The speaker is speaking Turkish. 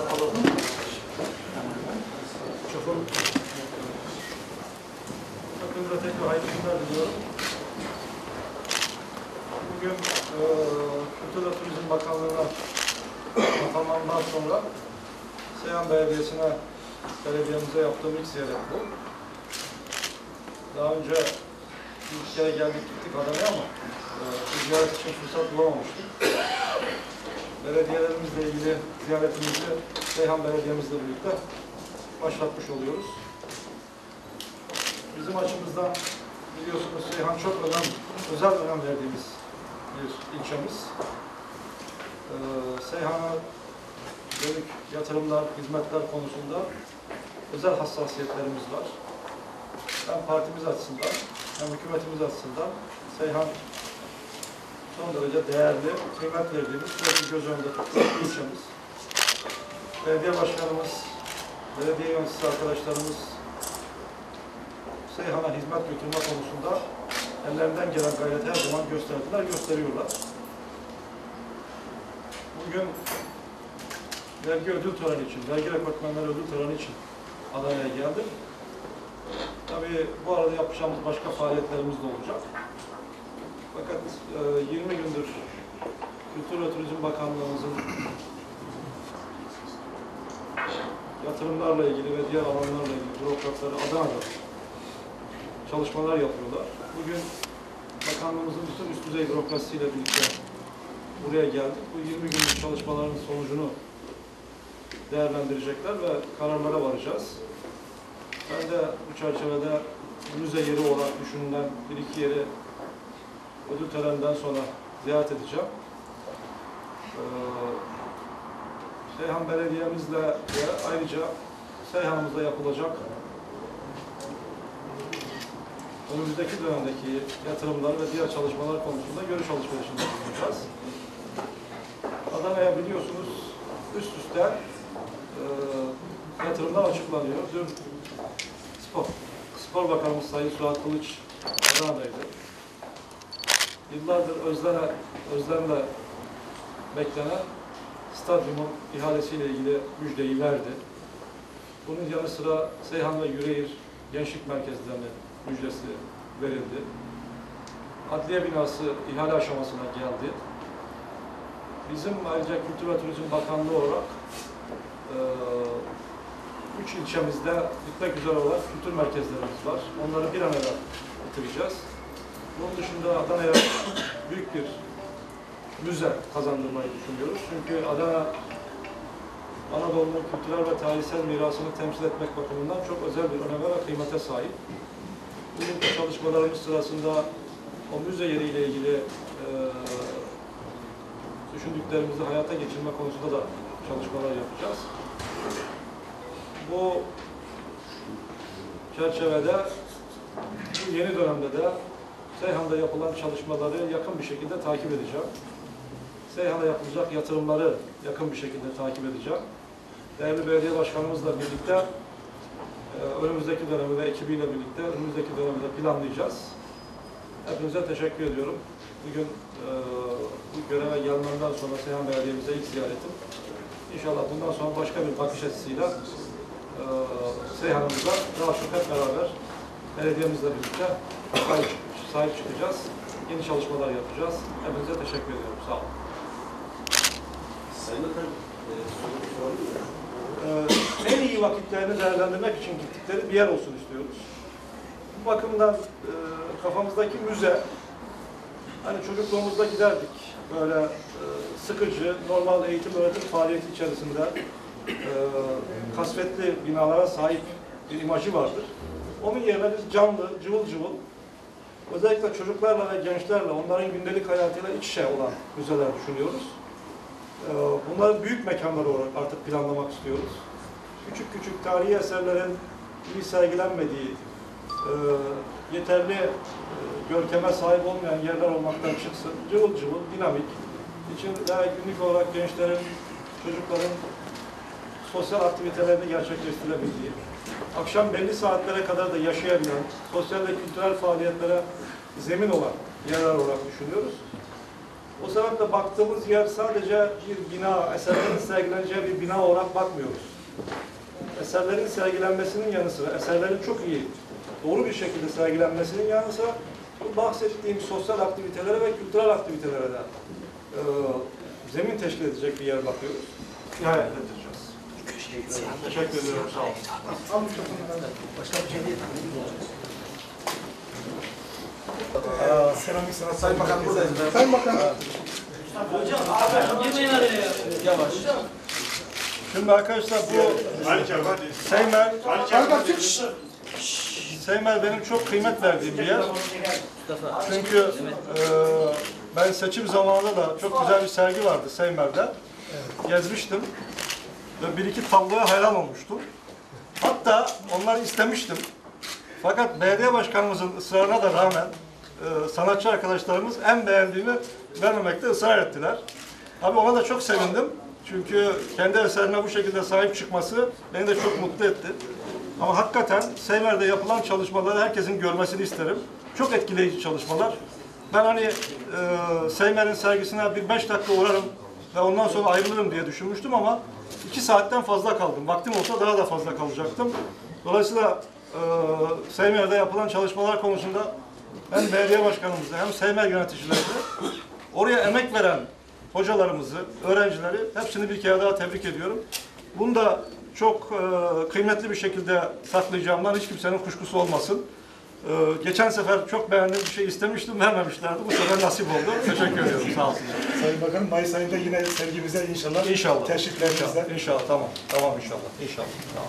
Mikrofon. Hepinize tekrar hayırlı günler diliyorum. Bugün eee Kültür ve Turizm Bakanlığı'na atanmamdan sonra Seyhan Belediyesi'ne, belediyemize yaptığım ilk ziyaret bu. Daha önce bir kere geldik gittik Adana'ya ama bu ziyaret için fırsat bulamamıştık. Belediyelerimizle ilgili ziyaretimizi Seyhan Belediye'mizle birlikte başlatmış oluyoruz. Bizim açımızdan biliyorsunuz Seyhan çok önem, özel önem verdiğimiz bir ilçemiz. Ee, Seyhan'a dönük yatırımlar, hizmetler konusunda özel hassasiyetlerimiz var. Hem partimiz açısından hem hükümetimiz açısından Seyhan son derece değerli, kıymet verdiğimiz, sürekli göz önünde tuttuğumuz ilçemiz. Belediye başkanımız, belediye yöneticisi arkadaşlarımız Seyhan'a hizmet götürme konusunda ellerinden gelen gayreti her zaman gösterdiler, gösteriyorlar. Bugün vergi ödül töreni için, vergi rekortmenleri ödül töreni için Adana'ya geldim. Tabii bu arada yapacağımız başka faaliyetlerimiz de olacak. Fakat e, 20 gündür Kültür ve Turizm Bakanlığımızın yatırımlarla ilgili ve diğer alanlarla ilgili bürokratları Adana'da çalışmalar yapıyorlar. Bugün bakanlığımızın bütün üst düzey bürokrasisiyle birlikte buraya geldik. Bu 20 günlük çalışmaların sonucunu değerlendirecekler ve kararlara varacağız. Ben de bu çerçevede müze yeri olarak düşünülen bir iki yeri ödül töreninden sonra ziyaret edeceğim. Ee, Seyhan Belediye'mizle ayrıca Seyhan'ımızda yapılacak önümüzdeki dönemdeki yatırımlar ve diğer çalışmalar konusunda görüş alışverişinde bulunacağız. Adana'ya biliyorsunuz üst üste e, yatırımlar açıklanıyor. Dün spor, spor Bakanımız Sayın Suat Kılıç Adana'daydı. Yıllardır özlene, özlemle beklenen stadyumun ihalesiyle ilgili müjdeyi verdi. Bunun yanı sıra Seyhan ve Yüreğir gençlik merkezlerine müjdesi verildi. Adliye binası ihale aşamasına geldi. Bizim ayrıca Kültür ve Turizm Bakanlığı olarak eee, üç ilçemizde bitmek üzere olan kültür merkezlerimiz var. Onları bir an evvel bitireceğiz. Bunun dışında Adana'ya büyük bir müze kazandırmayı düşünüyoruz. Çünkü Adana Anadolu'nun kültürel ve tarihsel mirasını temsil etmek bakımından çok özel bir öneme ve kıymete sahip. Bugünkü çalışmalarımız sırasında o müze yeriyle ilgili e, düşündüklerimizi hayata geçirme konusunda da çalışmalar yapacağız. Bu çerçevede bu yeni dönemde de Seyhan'da yapılan çalışmaları yakın bir şekilde takip edeceğim. Seyhan'a yapılacak yatırımları yakın bir şekilde takip edeceğim. Değerli belediye başkanımızla birlikte e, önümüzdeki dönemi ve ekibiyle birlikte önümüzdeki dönemi de planlayacağız. Hepinize teşekkür ediyorum. Bugün e, bu göreve gelmemden sonra Seyhan Belediye'mize ilk ziyaretim. İnşallah bundan sonra başka bir bakış açısıyla e, Seyhan'ımıza daha çok hep beraber belediyemizle birlikte sahip, sahip çıkacağız. Yeni çalışmalar yapacağız. Hepinize teşekkür ediyorum. Sağ olun. Sayın Bakan, e? Ee, en iyi vakitlerini değerlendirmek için gittikleri bir yer olsun istiyoruz. Bu bakımdan e, kafamızdaki müze, hani çocukluğumuzda giderdik böyle e, sıkıcı, normal eğitim öğretim faaliyeti içerisinde e, kasvetli binalara sahip bir imajı vardır. Onun yerine biz canlı, cıvıl cıvıl, özellikle çocuklarla ve gençlerle, onların gündelik hayatıyla iç içe olan müzeler düşünüyoruz. Ee, Bunları büyük mekanlar olarak artık planlamak istiyoruz. Küçük küçük tarihi eserlerin iyi sergilenmediği, e, yeterli e, görkeme sahip olmayan yerler olmaktan çıksın. Cıvıl cıvıl, dinamik, içinde günlük olarak gençlerin, çocukların sosyal aktivitelerini gerçekleştirebildiği, akşam belli saatlere kadar da yaşayabilen, sosyal ve kültürel faaliyetlere zemin olan yerler olarak düşünüyoruz. O sebeple baktığımız yer sadece bir bina, eserlerin sergileneceği bir bina olarak bakmıyoruz. eserlerin sergilenmesinin yanı sıra, eserlerin çok iyi, doğru bir şekilde sergilenmesinin yanı sıra bu bahsettiğim sosyal aktivitelere ve kültürel aktivitelere de e, zemin teşkil edecek bir yer bakıyoruz. Nihayet getireceğiz. Teşekkür. Sağ olun. Seramik sanat Sayın Bakan buradayız. Sayın Bakan. Şimdi arkadaşlar bu Seymer. Seymer benim çok kıymet verdiğim bir yer. Çünkü e, ben seçim zamanında da çok güzel bir sergi vardı Seymer'de. Gezmiştim ve bir iki tabloya hayran olmuştum. Hatta onları istemiştim. Fakat belediye başkanımızın ısrarına da rağmen e, sanatçı arkadaşlarımız en beğendiğimi vermemekte ısrar ettiler. Abi ona da çok sevindim. Çünkü kendi eserine bu şekilde sahip çıkması beni de çok mutlu etti. Ama hakikaten Seymer'de yapılan çalışmaları herkesin görmesini isterim. Çok etkileyici çalışmalar. Ben hani e, Seymer'in sergisine bir beş dakika uğrarım ve ondan sonra ayrılırım diye düşünmüştüm ama iki saatten fazla kaldım. Vaktim olsa daha da fazla kalacaktım. Dolayısıyla e, Seymer'de yapılan çalışmalar konusunda hem belediye başkanımızı hem Seymer yöneticilerini oraya emek veren hocalarımızı, öğrencileri hepsini bir kere daha tebrik ediyorum. Bunu da çok e, kıymetli bir şekilde saklayacağımdan hiç kimsenin kuşkusu olmasın. E, geçen sefer çok beğendiğim bir şey istemiştim, vermemişlerdi. Bu sefer nasip oldu. Teşekkür ediyorum. Sağ olsun. Sayın Bakan Mayıs ayında yine sergimize inşallah İnşallah. teşriflerinizle İnşallah. İnşallah. Tamam. Tamam inşallah. İnşallah. Tamam.